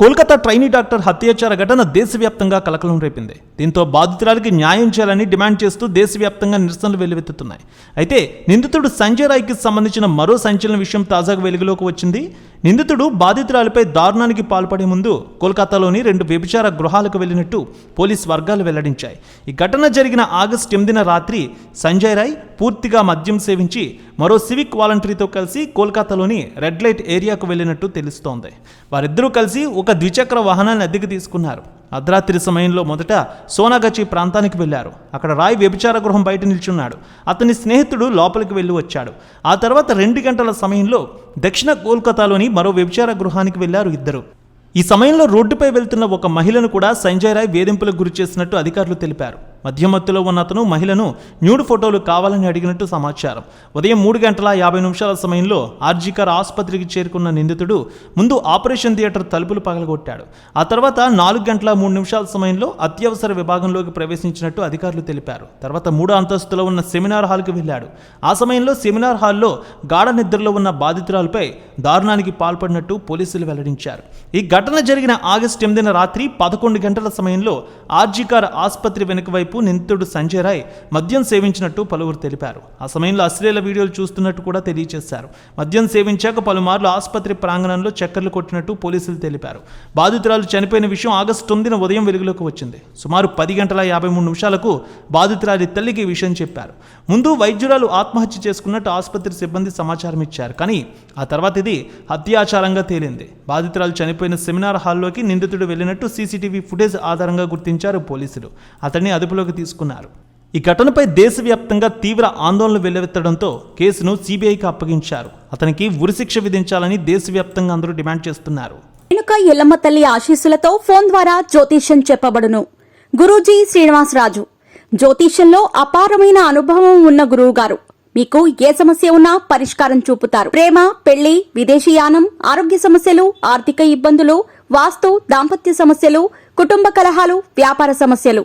Kolkata trainee doctor హత్యాచార ఘటన దేశవ్యాప్తంగా కలకలం రేపింది. దీంతో బాధితురాలికి న్యాయం చేయాలని డిమాండ్ చేస్తూ దేశవ్యాప్తంగా నిరసనలు వెల్లువెత్తుతున్నాయి. అయితే నిందితుడు సంజయ్ రాయ్కి సంబంధించిన మరో సంచలన విషయం తాజాగా వెలుగులోకి వచ్చింది. నిందితుడు బాధితురాలిపై దారుణానికి పాల్పడే ముందు కోల్కతాలోని రెండు వ్యభిచార గృహాలకు వెళ్ళినట్టు పోలీస్ వర్గాలు వెల్లడించాయి. ఈ ఘటన జరిగిన ఆగస్టు ఎనిమిదిన రాత్రి సంజయ్ రాయ్ పూర్తిగా మద్యం సేవించి మరో సివిక్ వాలంటరీతో కలిసి కోల్కతాలోని రెడ్ లైట్ ఏరియాకు వెళ్ళినట్టు తెలుస్తోంది. వారిద్దరూ కలిసి ఒక ద్విచక్ర వాహనాన్ని అద్దెకు తీసుకున్నారు. అర్ధరాత్రి సమయంలో మొదట సోనాగచి ప్రాంతానికి వెళ్ళారు. అక్కడ రాయ్ వ్యభిచార గృహం బయట నిల్చున్నాడు. అతని స్నేహితుడు లోపలికి వెళ్ళి వచ్చాడు. ఆ తర్వాత రెండు గంటల సమయంలో దక్షిణ కోల్కతాలోని మరో వ్యభిచార గృహానికి వెళ్ళారు ఇద్దరు. ఈ సమయంలో రోడ్డుపై వెళ్తున్న ఒక మహిళను కూడా సంజయ్ రాయ్ వేధింపులకు గురి చేసినట్టు అధికారులు తెలిపారు. మధ్యమత్తులో ఉన్న అతను మహిళను న్యూడ్ ఫోటోలు కావాలని అడిగినట్టు సమాచారం. ఉదయం మూడు గంటల యాభై నిమిషాల సమయంలో ఆర్జీకర్ ఆసుపత్రికి చేరుకున్న నిందితుడు ముందు ఆపరేషన్ థియేటర్ తలుపులు పగలగొట్టాడు. ఆ తర్వాత నాలుగు గంటల మూడు నిమిషాల సమయంలో అత్యవసర విభాగంలోకి ప్రవేశించినట్టు అధికారులు తెలిపారు. తర్వాత మూడో అంతస్తులో ఉన్న సెమినార్ హాల్కి వెళ్ళాడు. ఆ సమయంలో సెమినార్ హాల్లో గాఢ నిద్రలో ఉన్న బాధితురాలపై దారుణానికి పాల్పడినట్టు పోలీసులు వెల్లడించారు. ఈ ఘటన జరిగిన ఆగస్టు ఎనిమిదిన రాత్రి పదకొండు గంటల సమయంలో ఆర్జీకార్ ఆసుపత్రి వెనుక వైపు నిందితుడు సంజయ్ రాయ్ మద్యం సేవించినట్టు పలువురు తెలిపారు. ఆ సమయంలో అశ్లీల వీడియోలు చూస్తున్నట్టు కూడా తెలియజేశారు మద్యం సేవించాక పలుమార్లు ఆసుపత్రి ప్రాంగణంలో చక్కర్లు కొట్టినట్టు పోలీసులు తెలిపారు. బాధితురాలు చనిపోయిన విషయం ఆగస్టు తొమ్మిదిన ఉదయం వెలుగులోకి వచ్చింది. సుమారు పది గంటల యాభై మూడు నిమిషాలకు బాధితురాలి తల్లికి ఈ విషయం చెప్పారు. ముందు వైద్యురాలు ఆత్మహత్య చేసుకున్నట్టు ఆసుపత్రి సిబ్బంది సమాచారం ఇచ్చారు. కానీ ఆ తర్వాత ఇది హత్యాచారంగా తేలింది. బాధితురాలు చనిపోయిన సెమినార్ హాల్లోకి నిందితుడు వెళ్ళినట్టు సీసీటీవీ ఫుటేజ్ ఆధారంగా గుర్తించారు పోలీసులు. అతన్ని అదుపులోకి తీసుకున్నారు. ఈ ఘటనపై దేశవ్యాప్తంగా తీవ్ర ఆందోళనలు వెల్లువెత్తడంతో కేసును సిబిఐకి అప్పగించారు. అతనికి ఉరిశిక్ష విధించాలని దేశవ్యాప్తంగా అందరూ డిమాండ్ చేస్తున్నారు. వెనుక ఎల్లమ్మ తల్లి ఆశీస్సులతో ఫోన్ ద్వారా జ్యోతిష్యం చెప్పబడును. గురూజీ శ్రీనివాసరాజు. జ్యోతిష్యంలో అపారమైన అనుభవం ఉన్న గురువు గారు మీకు ఏ సమస్య ఉన్నా పరిష్కారం చూపుతారు. ప్రేమ పెళ్ళి విదేశీయానం ఆరోగ్య సమస్యలు ఆర్థిక ఇబ్బందులు వాస్తు దాంపత్య సమస్యలు కుటుంబ కలహాలు వ్యాపార సమస్యలు.